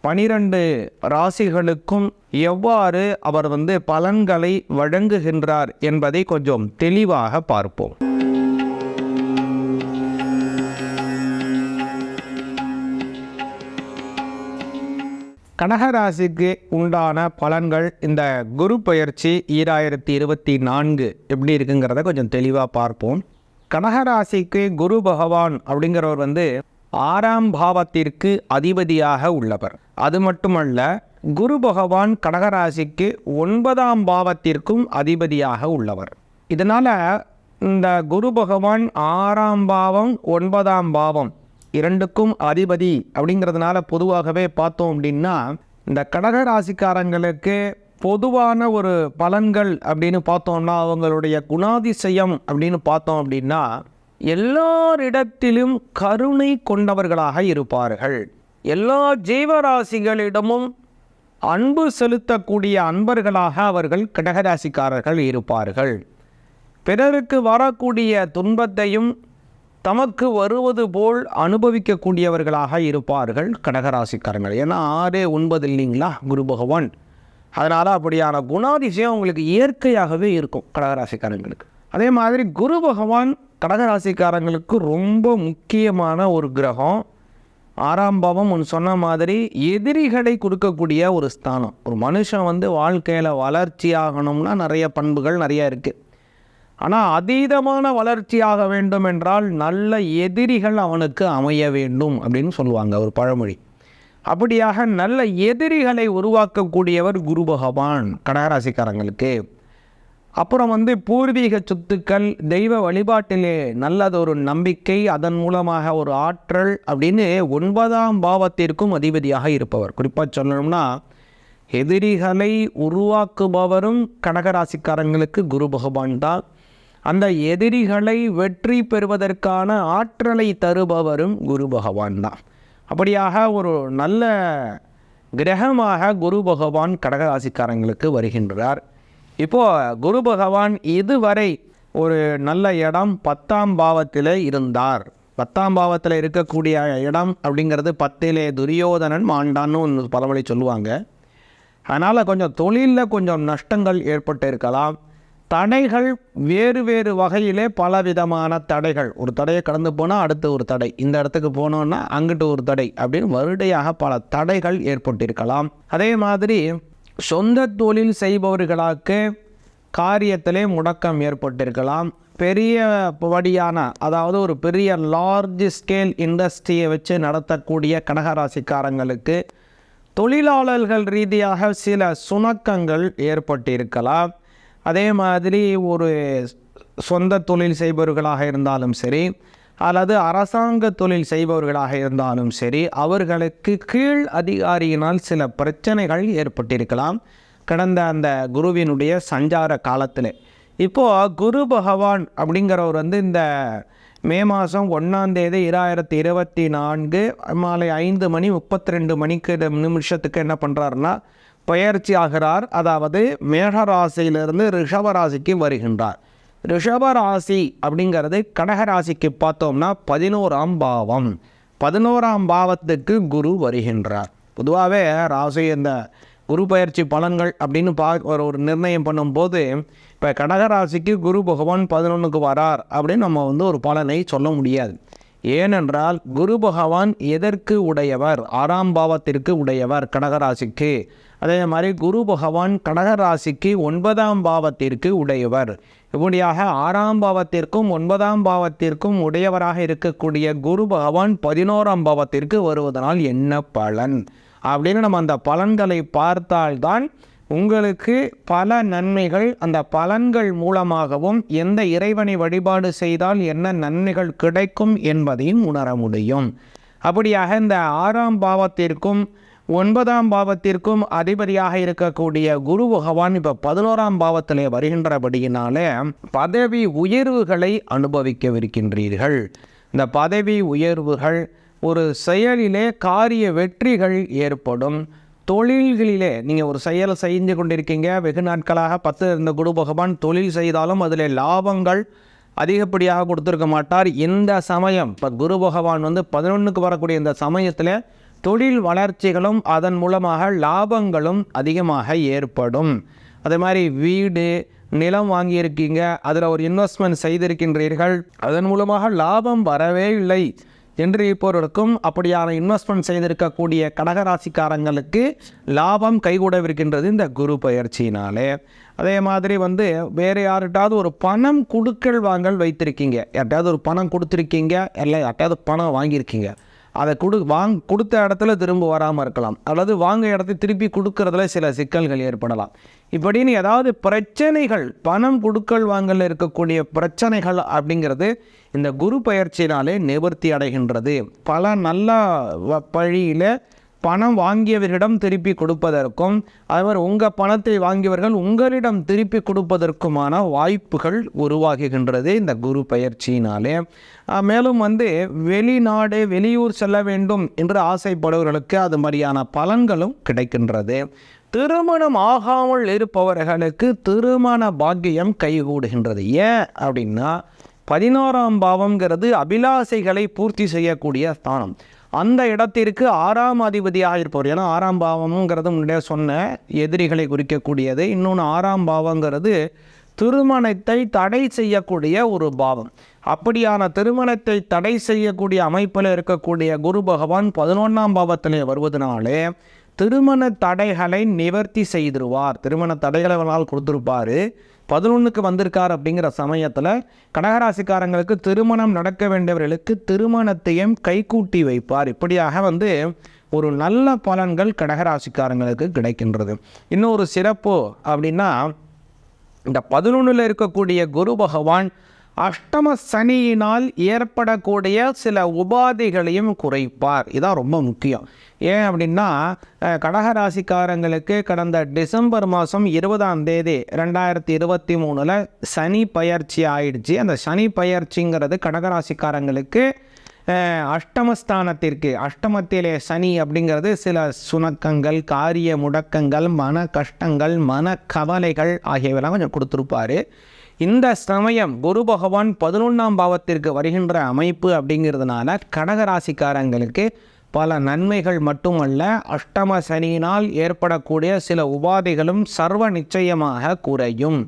பனிரெண்டு ராசிகளுக்கும் எவ்வாறு அவர் வந்து பலன்களை வழங்குகின்றார் என்பதை கொஞ்சம் தெளிவாக பார்ப்போம். கடகராசிக்கு உண்டான பலன்கள் இந்த குரு பயிற்சி ஈராயிரத்தி இருபத்தி நான்கு எப்படி இருக்குங்கிறத கொஞ்சம் தெளிவாக பார்ப்போம். கடகராசிக்கு குரு பகவான் அப்படிங்கிறவர் வந்து ஆறாம் பாவத்திற்கு அதிபதியாக உள்ளவர். அது மட்டுமல்ல குரு பகவான் கடகராசிக்கு ஒன்பதாம் பாவத்திற்கும் அதிபதியாக உள்ளவர். இதனால் இந்த குரு பகவான் ஆறாம் பாவம் ஒன்பதாம் பாவம் இரண்டுக்கும் அதிபதி அப்படிங்கிறதுனால பொதுவாகவே பார்த்தோம் அப்படின்னா இந்த கடக ராசிக்காரங்களுக்கு பொதுவான ஒரு பலன்கள் அப்படின்னு பார்த்தோம்னா அவங்களுடைய குணாதிசயம் அப்படின்னு பார்த்தோம் அப்படின்னா எல்லாரிடத்திலும் கருணை கொண்டவர்களாக இருப்பார்கள். எல்லா ஜீவராசிகளிடமும் அன்பு செலுத்தக்கூடிய அன்பர்களாக அவர்கள் கடகராசிக்காரர்கள் இருப்பார்கள். பிறருக்கு வரக்கூடிய துன்பத்தையும் தமக்கு வருவது போல் அனுபவிக்கக்கூடியவர்களாக இருப்பார்கள் கடகராசிக்காரங்கள் ஏன்னா ஆறு ஒன்பது இல்லைங்களா? குரு பகவான். அதனால் அப்படியான குணாதிசயம் உங்களுக்கு இயற்கையாகவே இருக்கும் கடகராசிக்காரங்களுக்கு. அதே மாதிரி குரு பகவான் கடகராசிக்காரங்களுக்கு ரொம்ப முக்கியமான ஒரு கிரகம். ஆறாம் பாவம் ஒன்று சொன்ன மாதிரி எதிரிகளை கொடுக்கக்கூடிய ஒரு ஸ்தானம். ஒரு மனுஷன் வந்து வாழ்க்கையில் வளர்ச்சி ஆகணும்னா நிறைய பண்புகள் நிறைய இருக்குது ஆனால் அதீதமான வளர்ச்சியாக வேண்டும் என்றால் நல்ல எதிரிகள் அவனுக்கு அமைய வேண்டும் அப்படின்னு சொல்லுவாங்க ஒரு பழமொழி. அப்படியாக நல்ல எதிரிகளை உருவாக்கக்கூடியவர் குரு பகவான் கடகராசிக்காரங்களுக்கு அப்புறம் வந்து பூர்வீக சொத்துக்கள் தெய்வ வழிபாட்டிலே நல்லது ஒரு நம்பிக்கை அதன் மூலமாக ஒரு ஆற்றல் அப்படின்னு ஒன்பதாம் பாவத்திற்கும் அதிபதியாக இருப்பவர். குறிப்பாக சொல்லணும்னா எதிரிகளை உருவாக்குபவரும் கடகராசிக்காரங்களுக்கு குரு பகவான் தான். அந்த எதிரிகளை வெற்றி பெறுவதற்கான ஆற்றலை தருபவரும் குரு பகவான் தான். அப்படியாக ஒரு நல்ல கிரகமாக குரு பகவான் கடகராசிக்காரங்களுக்கு வருகின்றார். இப்போது குரு பகவான் இதுவரை ஒரு நல்ல இடம் பத்தாம் பாவத்தில் இருந்தார். பத்தாம் பாவத்தில் இருக்கக்கூடிய இடம் அப்படிங்கிறது பத்திலே துரியோதனன் மாண்டான்னு ஒன்று பலவழி சொல்லுவாங்க. அதனால் கொஞ்சம் தொழிலில் கொஞ்சம் நஷ்டங்கள் ஏற்பட்டு இருக்கலாம். தடைகள் வேறு வேறு வகையிலே பல விதமான தடைகள். ஒரு தடையை கடந்து போனால் அடுத்து ஒரு தடை. இந்த இடத்துக்கு போனோன்னா அங்கிட்டு ஒரு தடை அப்படின்னு வருடையாக பல தடைகள் ஏற்பட்டிருக்கலாம். அதே மாதிரி சொந்த தொழில் செய்பவர்களாக்கு காரியத்திலே முடக்கம் ஏற்பட்டிருக்கலாம். பெரிய படியான அதாவது ஒரு பெரிய லார்ஜ் ஸ்கேல் இண்டஸ்ட்ரியை வச்சு நடத்தக்கூடிய கடகராசிக்காரங்களுக்கு தொழிலாளர்கள் ரீதியாக சில சுணக்கங்கள் ஏற்பட்டிருக்கலாம். அதே மாதிரி ஒரு சொந்த தொழில் செய்பவர்களாக இருந்தாலும் சரி அல்லது அரசாங்க தொழில் செய்பவர்களாக இருந்தாலும் சரி அவர்களுக்கு கீழ் அதிகாரியினால் சில பிரச்சனைகள் ஏற்பட்டிருக்கலாம். கடந்த அந்த குருவினுடைய சஞ்சார காலத்தில். இப்போது குரு பகவான் அப்படிங்கிறவர் வந்து இந்த மே மாதம் ஒன்றாந்தேதி இராயிரத்தி இருபத்தி நான்கு மாலை ஐந்து மணி முப்பத்தி ரெண்டு மணிக்கு நிமிஷத்துக்கு என்ன பண்ணுறாருன்னா பயிற்சி ஆகிறார். அதாவது மேகராசியிலிருந்து ரிஷபராசிக்கு வருகின்றார். ரிஷபராசி அப்படிங்கிறது கடகராசிக்கு பார்த்தோம்னா பதினோராம் பாவம். பதினோராம் பாவத்துக்கு குரு வருகின்றார். பொதுவாகவே ராசி இந்த குரு பயிற்சி பலன்கள் அப்படின்னு பா ஒரு ஒரு நிர்ணயம் பண்ணும்போது இப்போ கடகராசிக்கு குரு பகவான் பதினொன்றுக்கு வரார் அப்படின்னு நம்ம வந்து ஒரு பலனை சொல்ல முடியாது. ஏனென்றால் குரு பகவான் எதற்கு உடையவர்? ஆறாம் பாவத்திற்கு உடையவர் கடகராசிக்கு. அதே மாதிரி குரு பகவான் கடகராசிக்கு ஒன்பதாம் பாவத்திற்கு உடையவர். இப்படியாக ஆறாம் பாவத்திற்கும் ஒன்பதாம் பாவத்திற்கும் உடையவராக இருக்கக்கூடிய குரு பகவான் பதினோராம் பாவத்திற்கு வருவதனால் என்ன பலன்? அப்படின்னு நம்ம அந்த பலன்களை பார்த்தால்தான் உங்களுக்கு பல நன்மைகள் அந்த பலன்கள் மூலமாகவும் எந்த இறைவனை வழிபாடு செய்தால் என்ன நன்மைகள் கிடைக்கும் என்பதையும் உணர முடியும். அப்படியாக இந்த ஆறாம் பாவத்திற்கும் ஒன்பதாம் பாவத்திற்கும் அதிபதியாக இருக்கக்கூடிய குரு பகவான் இப்போ பதினோராம் பாவத்திலே வருகின்றபடியினாலே பதவி உயர்வுகளை அனுபவிக்கவிருக்கின்றீர்கள். இந்த பதவி உயர்வுகள் ஒரு செயலிலே காரிய வெற்றிகள் ஏற்படும். தொழில்களிலே நீங்கள் ஒரு செயலை செஞ்சு கொண்டிருக்கீங்க வெகு நாட்களாக பத்து இருந்த குரு பகவான் தொழில் செய்தாலும் அதில் லாபங்கள் அதிகப்படியாக கொடுத்துருக்க மாட்டார். இந்த சமயம் இப்போ குரு பகவான் வந்து பதினொன்றுக்கு வரக்கூடிய இந்த சமயத்தில் தொழில் வளர்ச்சிகளும் அதன் மூலமாக லாபங்களும் அதிகமாக ஏற்படும். அதே மாதிரி வீடு நிலம் வாங்கியிருக்கீங்க அதில் ஒரு இன்வெஸ்ட்மெண்ட் செய்திருக்கின்றீர்கள் அதன் மூலமாக லாபம் வரவே இல்லை. என்றிருப்பவர்களுக்கும் அப்படியான இன்வெஸ்ட்மெண்ட் செய்திருக்கக்கூடிய கடகராசிக்காரங்களுக்கு லாபம் கைகூடவிருக்கின்றது இந்த குரு பயிற்சியினாலே. அதே மாதிரி வந்து வேறு யார்கிட்டாவது ஒரு பணம் கொடுக்கல் வாங்கல் வைத்திருக்கீங்க. யார்கிட்டயாவது ஒரு பணம் கொடுத்துருக்கீங்க. இல்லை யார்கிட்டயாவது பணம் வாங்கியிருக்கீங்க. அதை கொடு வாங் கொடுத்த இடத்துல திரும்ப வராமல் இருக்கலாம். அல்லது வாங்க இடத்தை திருப்பி கொடுக்கறதுல சில சிக்கல்கள் ஏற்படலாம். இப்படின்னு ஏதாவது பிரச்சனைகள் பணம் கொடுக்கல் வாங்கல இருக்கக்கூடிய பிரச்சனைகள் அப்படிங்கிறது இந்த குரு பயிற்சியினாலே நிவர்த்தி அடைகின்றது. பல நல்ல வ- பணம் வாங்கியவரிடம் திருப்பி கொடுப்பதற்கும் அதே மாதிரி உங்கள் பணத்தை வாங்கியவர்கள் உங்களிடம் திருப்பி கொடுப்பதற்குமான வாய்ப்புகள் உருவாகுகின்றது இந்த குரு பயிற்சியினாலே. மேலும் வந்து வெளிநாடு வெளியூர் செல்ல வேண்டும் என்று ஆசைப்படுபவர்களுக்கு அது மாதிரியான பலன்களும் கிடைக்கின்றது. திருமணம் ஆகாமல் இருப்பவர்களுக்கு திருமண பாக்கியம் கைகூடுகின்றது. ஏன் அப்படின்னா பதினோராம் பாவம்ங்கிறது அபிலாசைகளை பூர்த்தி செய்யக்கூடிய ஸ்தானம். அந்த இடத்திற்கு ஆறாம் அதிபதியாக இருப்பவர். ஏன்னா ஆறாம் பாவம்ங்கிறது முன்னாடியே சொன்ன எதிரிகளை குறிக்கக்கூடியது. இன்னொன்று ஆறாம் பாவங்கிறது திருமணத்தை தடை செய்யக்கூடிய ஒரு பாவம். அப்படியான திருமணத்தை தடை செய்யக்கூடிய அமைப்பில் இருக்கக்கூடிய குரு பகவான் பதினொன்றாம் பாவத்திலே வருவதனாலே திருமண தடைகளை நிவர்த்தி செய்திருவார். திருமண தடைகளை அவனால் கொடுத்துருப்பாரு. பதினொன்றுக்கு வந்திருக்கார் அப்படிங்கிற சமயத்தில் கடகராசிக்காரங்களுக்கு திருமணம் நடக்க வேண்டியவர்களுக்கு திருமணத்தையும் கைகூட்டி வைப்பார். இப்படியாக வந்து ஒரு நல்ல பலன்கள் கடகராசிக்காரங்களுக்கு கிடைக்கின்றது. இன்னொரு சிறப்பு அப்படின்னா இந்த பதினொன்றில் இருக்கக்கூடிய குரு பகவான் அஷ்டம சனியினால் ஏற்படக்கூடிய சில உபாதைகளையும் குறைப்பார். இதான் ரொம்ப முக்கியம். ஏன் அப்படின்னா கடகராசிக்காரங்களுக்கு கடந்த டிசம்பர் மாதம் இருபதாம் தேதி ரெண்டாயிரத்தி இருபத்தி மூணில் சனி பயிற்சி ஆயிடுச்சு. அந்த சனி பயிற்சிங்கிறது கடகராசிக்காரங்களுக்கு அஷ்டமஸ்தானத்திற்கு அஷ்டமத்திலே சனி அப்படிங்கிறது சில சுணக்கங்கள் காரிய முடக்கங்கள் மன கஷ்டங்கள் மன கவலைகள் ஆகியவெல்லாம் கொஞ்சம் கொடுத்துருப்பாரு. இந்த சமயம் குரு பகவான் பதினொன்றாம் பாவத்திற்கு வருகின்ற அமைப்பு அப்படிங்கிறதுனால கடகராசிக்காரங்களுக்கு பல நன்மைகள் மட்டுமல்ல அஷ்டம சனியினால் ஏற்படக்கூடிய சில உபாதைகளும் சர்வ நிச்சயமாக குறையும்.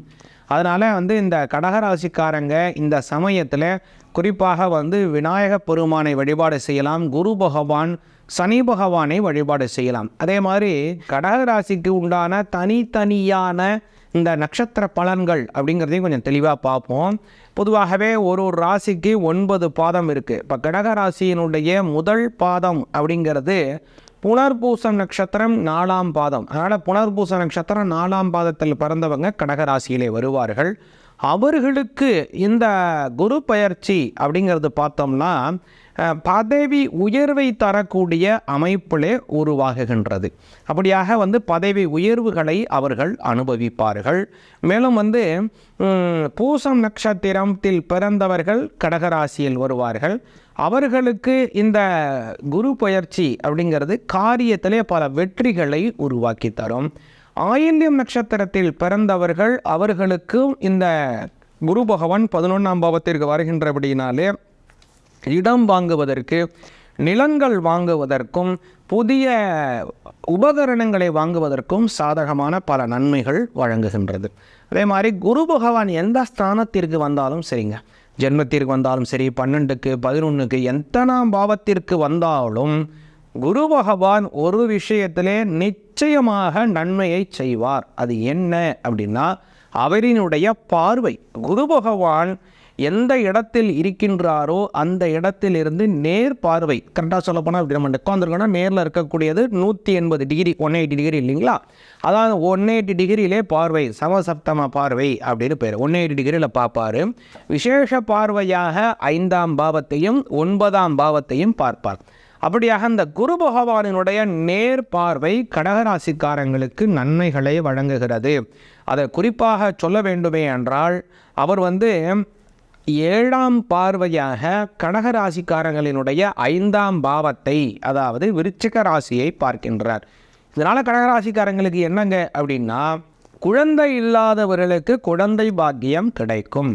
அதனால் வந்து இந்த கடகராசிக்காரங்க இந்த சமயத்தில் குறிப்பாக வந்து விநாயக பெருமானை வழிபாடு செய்யலாம். குரு பகவான் சனி பகவானை வழிபாடு செய்யலாம். அதே மாதிரி கடகராசிக்கு உண்டான தனித்தனியான இந்த நட்சத்திர பலன்கள் அப்படிங்கிறதையும் கொஞ்சம் தெளிவாக பார்ப்போம். பொதுவாகவே ஒரு ஒரு ராசிக்கு ஒன்பது பாதம் இருக்குது இப்போ கடக ராசியினுடைய முதல் பாதம் அப்படிங்கிறது புனர்பூசம் நட்சத்திரம் நாலாம் பாதம். அதனால் புனர்பூச நட்சத்திரம் நாலாம் பாதத்தில் பிறந்தவங்க கடகராசியிலே வருவார்கள். அவர்களுக்கு இந்த குரு பயிற்சி அப்படிங்கிறது பார்த்தோம்னா பதவி உயர்வை தரக்கூடிய அமைப்பிலே உருவாகுகின்றது. அப்படியாக வந்து பதவி உயர்வுகளை அவர்கள் அனுபவிப்பார்கள். மேலும் வந்து பூசம் நட்சத்திரத்தில் பிறந்தவர்கள் கடகராசியில் வருவார்கள். அவர்களுக்கு இந்த குரு பயிற்சி அப்படிங்கிறது காரியத்திலே பல வெற்றிகளை உருவாக்கி தரும். ஆயில்யம் நட்சத்திரத்தில் பிறந்தவர்கள் அவர்களுக்கும் இந்த குரு பகவான் பதினொன்றாம் பாவத்திற்கு வருகின்றபடினாலே இடம் வாங்குவதற்கு நிலங்கள் வாங்குவதற்கும் புதிய உபகரணங்களை வாங்குவதற்கும் சாதகமான பல நன்மைகள் வழங்குகின்றது. அதே மாதிரி குரு பகவான் எந்த ஸ்தானத்திற்கு வந்தாலும் சரிங்க. ஜென்மத்திற்கு வந்தாலும் சரி பன்னெண்டுக்கு பதினொன்றுக்கு எத்தனாம் பாவத்திற்கு வந்தாலும் குரு பகவான் ஒரு விஷயத்திலே நிச்சயமாக நன்மையை செய்வார். அது என்ன அப்படின்னா அவரினுடைய பார்வை. குரு பகவான் எந்த இடத்தில் இருக்கின்றாரோ அந்த இடத்திலிருந்து நேர் பார்வை கரெக்டாக சொல்ல போனால் அப்படி நம்ம உட்காந்துருக்கோம்னா நேரில் இருக்கக்கூடியது நூற்றி எண்பது டிகிரி ஒன் எயிட்டி டிகிரி இல்லைங்களா? அதாவது ஒன் எயிட்டி டிகிரியிலே பார்வை சமசப்தம பார்வை அப்படின்னு பேர். ஒன் எயிட்டி டிகிரியில் பார்ப்பார். விசேஷ பார்வையாக ஐந்தாம் பாவத்தையும் ஒன்பதாம் பாவத்தையும் பார்ப்பார். அப்படியாக அந்த குரு பகவானினுடைய நேர் பார்வை கடகராசிக்காரங்களுக்கு நன்மைகளை வழங்குகிறது. அதை குறிப்பாக சொல்ல வேண்டுமே என்றால் அவர் வந்து ஏழாம் பார்வையாக கடகராசிக்காரர்களினுடைய ஐந்தாம் பாவத்தை அதாவது விருச்சிக ராசியை பார்க்கின்றார். இதனால் கடகராசிக்காரங்களுக்கு என்னங்க அப்படின்னா குழந்தை இல்லாதவர்களுக்கு குழந்தை பாக்கியம் கிடைக்கும்.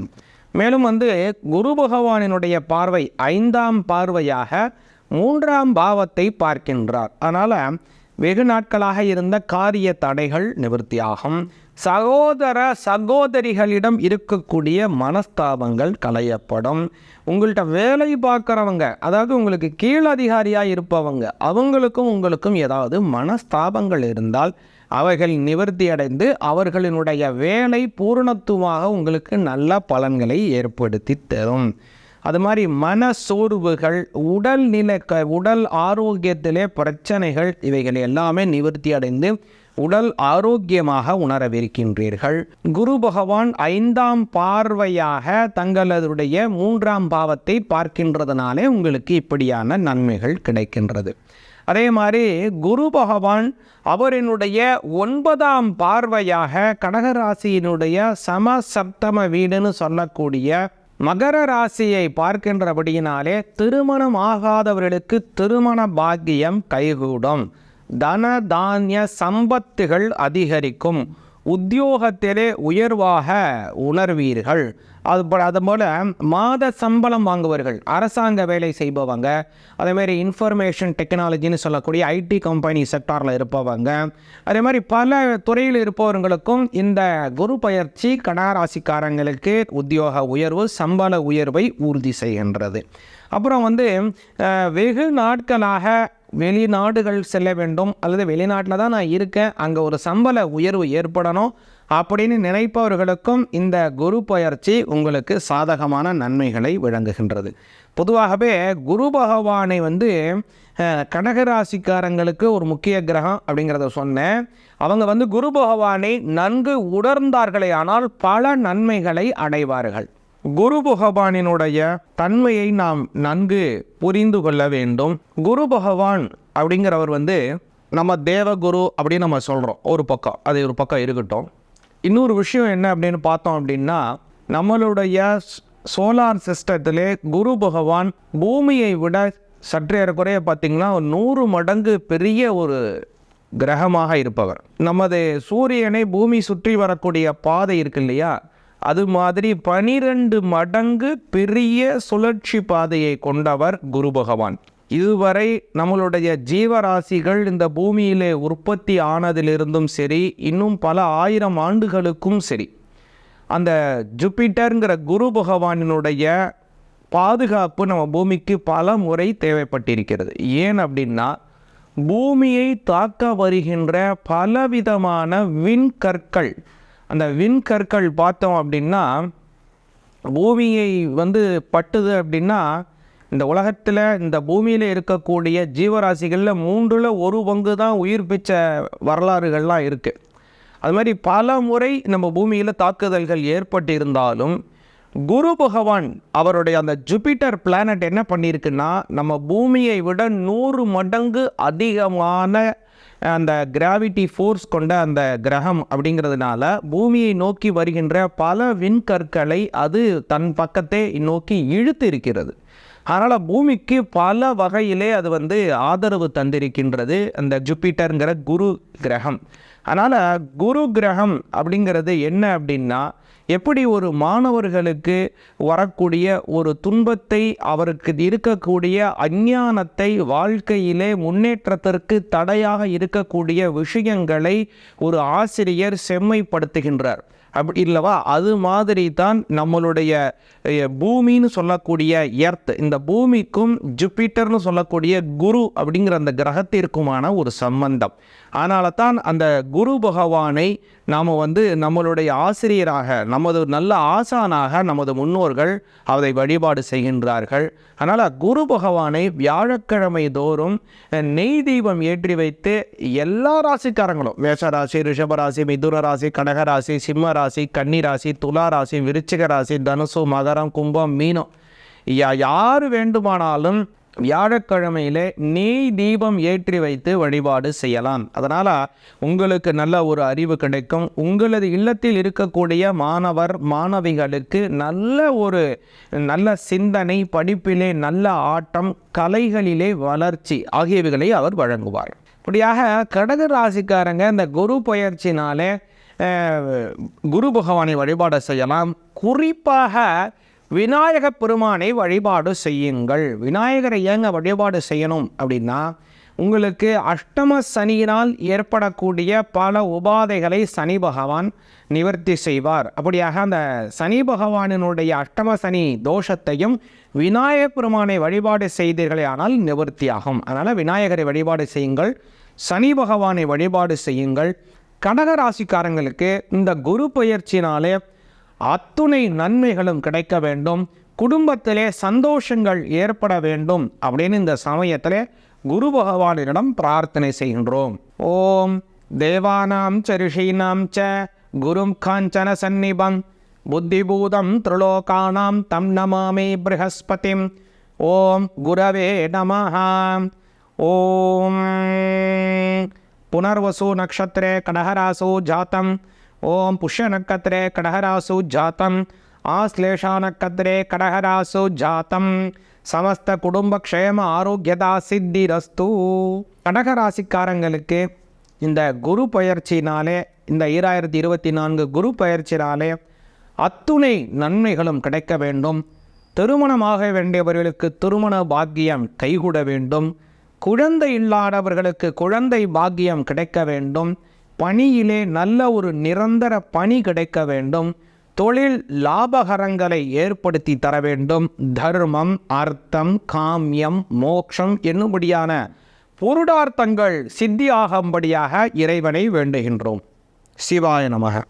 மேலும் வந்து குரு பகவானினுடைய பார்வை ஐந்தாம் பார்வையாக மூன்றாம் பாவத்தை பார்க்கின்றார். அதனால் வெகு நாட்களாக இருந்த காரிய தடைகள் நிவர்த்தியாகும். சகோதர சகோதரிகளிடம் இருக்கக்கூடிய மனஸ்தாபங்கள் களையப்படும். உங்கள்கிட்ட வேலை பார்க்குறவங்க அதாவது உங்களுக்கு கீழதிகாரியாக இருப்பவங்க அவங்களுக்கும் உங்களுக்கும் ஏதாவது மனஸ்தாபங்கள் இருந்தால் அவைகள் நிவர்த்தி அடைந்து அவர்களினுடைய வேலை பூரணத்துவமாக உங்களுக்கு நல்ல பலன்களை ஏற்படுத்தி தரும். அது மாதிரி மன சோர்வுகள் உடல் நிலை க உடல் ஆரோக்கியத்திலே பிரச்சனைகள் இவைகள் எல்லாமே நிவர்த்தி அடைந்து உடல் ஆரோக்கியமாக உணரவிருக்கின்றீர்கள். குரு பகவான் ஐந்தாம் பார்வையாக தங்களதுடைய மூன்றாம் பாவத்தை பார்க்கின்றதுனாலே உங்களுக்கு இப்படியான நன்மைகள் கிடைக்கின்றது. அதே மாதிரி குரு பகவான் அவரினுடைய ஒன்பதாம் பார்வையாக கடகராசியினுடைய சம சப்தம வீடுன்னு சொல்லக்கூடிய மகர ராசியை பார்க்கின்றபடியினாலே திருமணம் ஆகாதவர்களுக்கு திருமண பாக்கியம் கைகூடும். தன தானிய சம்பத்துகள் அதிகரிக்கும். உத்தியோகத்திலே உயர்வாக உணர்வீர்கள். அது போ அதுபோல் மாத சம்பளம் வாங்குவர்கள் அரசாங்க வேலை செய்பவங்க அதேமாதிரி இன்ஃபர்மேஷன் டெக்னாலஜின்னு சொல்லக்கூடிய ஐடி கம்பெனி செக்டாரில் இருப்பவங்க அதே மாதிரி பல துறையில் இருப்பவர்களுக்கும் இந்த குரு பயிற்சி கடாராசிக்காரங்களுக்கு உத்தியோக உயர்வு சம்பள உயர்வை உறுதி செய்கின்றது. அப்புறம் வந்து வெகு நாட்களாக வெளிநாடுகள் செல்ல வேண்டும் அல்லது வெளிநாட்டில் தான் நான் இருக்கேன் அங்கே ஒரு சம்பள உயர்வு ஏற்படணும் அப்படின்னு நினைப்பவர்களுக்கும் இந்த குரு பயிற்சி உங்களுக்கு சாதகமான நன்மைகளை வழங்குகின்றது. பொதுவாகவே குரு பகவானை வந்து கனகராசிக்காரங்களுக்கு கடகராசிக்காரங்களுக்கு ஒரு முக்கிய கிரகம் அப்படிங்கிறத சொன்னேன். அவங்க வந்து குரு பகவானை நன்கு உணர்ந்தார்களே ஆனால் பல நன்மைகளை அடைவார்கள். குரு பகவானினுடைய தன்மையை நாம் நன்கு புரிந்து கொள்ள வேண்டும். குரு பகவான் அப்படிங்கிறவர் வந்து நம்ம தேவகுரு அப்படின்னு நம்ம சொல்கிறோம் ஒரு பக்கம். அது ஒரு பக்கம் இருக்கட்டும். இன்னொரு விஷயம் என்ன அப்படின்னு பார்த்தோம் அப்படின்னா நம்மளுடைய சோலார் சிஸ்டத்திலே குரு பகவான் பூமியை விட சற்றே குறைய பார்த்திங்கன்னா நூறு மடங்கு பெரிய ஒரு கிரகமாக இருப்பவர். நமது சூரியனை பூமி சுற்றி வரக்கூடிய பாதை இருக்கு இல்லையா? அது மாதிரி பனிரெண்டு மடங்கு பெரிய சுழற்சி பாதையை கொண்டவர் குரு பகவான். இதுவரை நம்மளுடைய ஜீவராசிகள் இந்த பூமியிலே உற்பத்தி ஆனதிலிருந்தும் சரி இன்னும் பல ஆயிரம் ஆண்டுகளுக்கும் சரி அந்த ஜூபிட்டருங்கிற குரு பகவானினுடைய பாதுகாப்பு நம்ம பூமிக்கு பல முறை தேவைப்பட்டிருக்கிறது. ஏன் அப்படின்னா பூமியை தாக்க வருகின்ற பலவிதமான விண்கற்கள் அந்த விண்கற்கள் பார்த்தோம் அப்படின்னா பூமியை வந்து பட்டுது அப்படின்னா இந்த உலகத்தில் இந்த பூமியில் இருக்கக்கூடிய ஜீவராசிகளில் மூன்றில் ஒரு பங்கு தான் உயிர் பிச்ச வரலாறுகள்லாம் இருக்குது அது மாதிரி பல முறை நம்ம பூமியில் தாக்குதல்கள் ஏற்பட்டிருந்தாலும் குரு பகவான் அவருடைய அந்த ஜூபிட்டர் பிளானட் என்ன பண்ணியிருக்குன்னா நம்ம பூமியை விட நூறு மடங்கு அதிகமான அந்த கிராவிட்டி ஃபோர்ஸ் கொண்ட அந்த கிரகம் அப்படிங்கிறதுனால பூமியை நோக்கி வருகின்ற பல விண்கற்களை அது தன் பக்கத்தை நோக்கி இழுத்து இருக்கிறது அதனால் பூமிக்கு பல வகையிலே அது வந்து ஆதரவு தந்திருக்கின்றது அந்த ஜூபிட்டருங்கிற குரு கிரகம். அதனால் குரு கிரகம் அப்படிங்கிறது என்ன அப்படின்னா எப்படி ஒரு மாணவர்களுக்கு வரக்கூடிய ஒரு துன்பத்தை அவருக்கு இருக்கக்கூடிய அஞ்ஞானத்தை வாழ்க்கையிலே முன்னேற்றத்திற்கு தடையாக இருக்கக்கூடிய விஷயங்களை ஒரு ஆசிரியர் செம்மைப்படுத்துகின்றார். அப்படி இல்லவா? அது மாதிரி தான் நம்மளுடைய பூமின்னு சொல்லக்கூடிய எர்த். இந்த பூமிக்கும் ஜூபிட்டர்னு சொல்லக்கூடிய குரு அப்படிங்கிற அந்த கிரகத்திற்குமான ஒரு சம்பந்தம். அதனால தான் அந்த குரு பகவானை நாம் வந்து நம்மளுடைய ஆசிரியராக நமது நல்ல ஆசானாக நமது முன்னோர்கள் அதை வழிபாடு செய்கின்றார்கள். அதனால் குரு பகவானை வியாழக்கிழமை தோறும் நெய் தீபம் ஏற்றி வைத்து எல்லா ராசிக்காரங்களும் மேஷராசி ரிஷபராசி மிதுன ராசி கடகராசி சிம்ம ராசி கன்னி ராசி துலா ராசி விருச்சிக ராசி தனுசு மகரம் கும்பம் மீனம். யா யார் வேண்டுமானாலும் வியாழக்கிழமையிலே நெய் தீபம் ஏற்றி வைத்து வழிபாடு செய்யலாம். அதனால் உங்களுக்கு நல்ல ஒரு அறிவு கிடைக்கும். உங்களது இல்லத்தில் இருக்கக்கூடிய மாணவர் மாணவிகளுக்கு நல்ல ஒரு நல்ல சிந்தனை படிப்பிலே நல்ல ஆட்டம் கலைகளிலே வளர்ச்சி ஆகியவைகளை அவர் வழங்குவார். இப்படியாக கடக ராசிக்காரங்க இந்த குரு பயிற்சினாலே குரு பகவானை வழிபாடு செய்யலாம். குறிப்பாக விநாயக பெருமானை வழிபாடு செய்யுங்கள். விநாயகரை ஏங்க வழிபாடு செய்யணும் அப்படின்னா உங்களுக்கு அஷ்டம சனியினால் ஏற்படக்கூடிய பல உபாதைகளை சனி பகவான் நிவர்த்தி செய்வார். அப்படியாக அந்த சனி பகவானினுடைய அஷ்டம சனி தோஷத்தையும் விநாயக பெருமானை வழிபாடு செய்தீர்களே ஆனால் நிவர்த்தியாகும். அதனால் விநாயகரை வழிபாடு செய்யுங்கள். சனி பகவானை வழிபாடு செய்யுங்கள். கடக ராசிக்காரங்களுக்கு இந்த குரு பயிற்சினாலே அத்துணை நன்மைகளும் கிடைக்க வேண்டும். குடும்பத்திலே சந்தோஷங்கள் ஏற்பட வேண்டும் அப்படின்னு இந்த சமயத்தில் குரு பகவானிடம் பிரார்த்தனை செய்கின்றோம். ஓம் தேவானாம் ச ரிஷீனாம் ச குரும் காஞ்சன சந்நிபம். புத்திபூதம் திரிலோகானாம் தம் நமாமே ப்ரஹஸ்பதிம். ஓம் குரவே நமஹாம். ஓம் புனர்வசு நக்ஷத்திரே கடகராசு ஜாத்தம். ஓம் புஷ்ய நட்சத்திரே கடகராசு ஜாத்தம். ஆஸ்லேஷா நட்சத்திரே கடகராசு ஜாத்தம். சமஸ்த குடும்ப க்ஷேம ஆரோக்கியதா சித்திரஸ்து. கடகராசிக்காரங்களுக்கு இந்த குரு பயிற்சினாலே இந்த ஈராயிரத்தி இருபத்தி நான்கு குரு பயிற்சினாலே அத்துணை நன்மைகளும் கிடைக்க வேண்டும். திருமணமாக வேண்டியவர்களுக்கு திருமண பாக்கியம் கைகூட வேண்டும். குழந்தை இல்லாதவர்களுக்கு குழந்தை பாக்கியம் கிடைக்க வேண்டும். பணியிலே நல்ல ஒரு நிரந்தர பணி கிடைக்க வேண்டும். தொழில் லாபகரங்களை ஏற்படுத்தி தர வேண்டும். தர்மம் அர்த்தம் காமியம் மோட்சம் என்னும்படியான பொருடார்த்தங்கள் சித்தியாகும்படியாக இறைவனை வேண்டுகின்றோம். சிவாய நமக.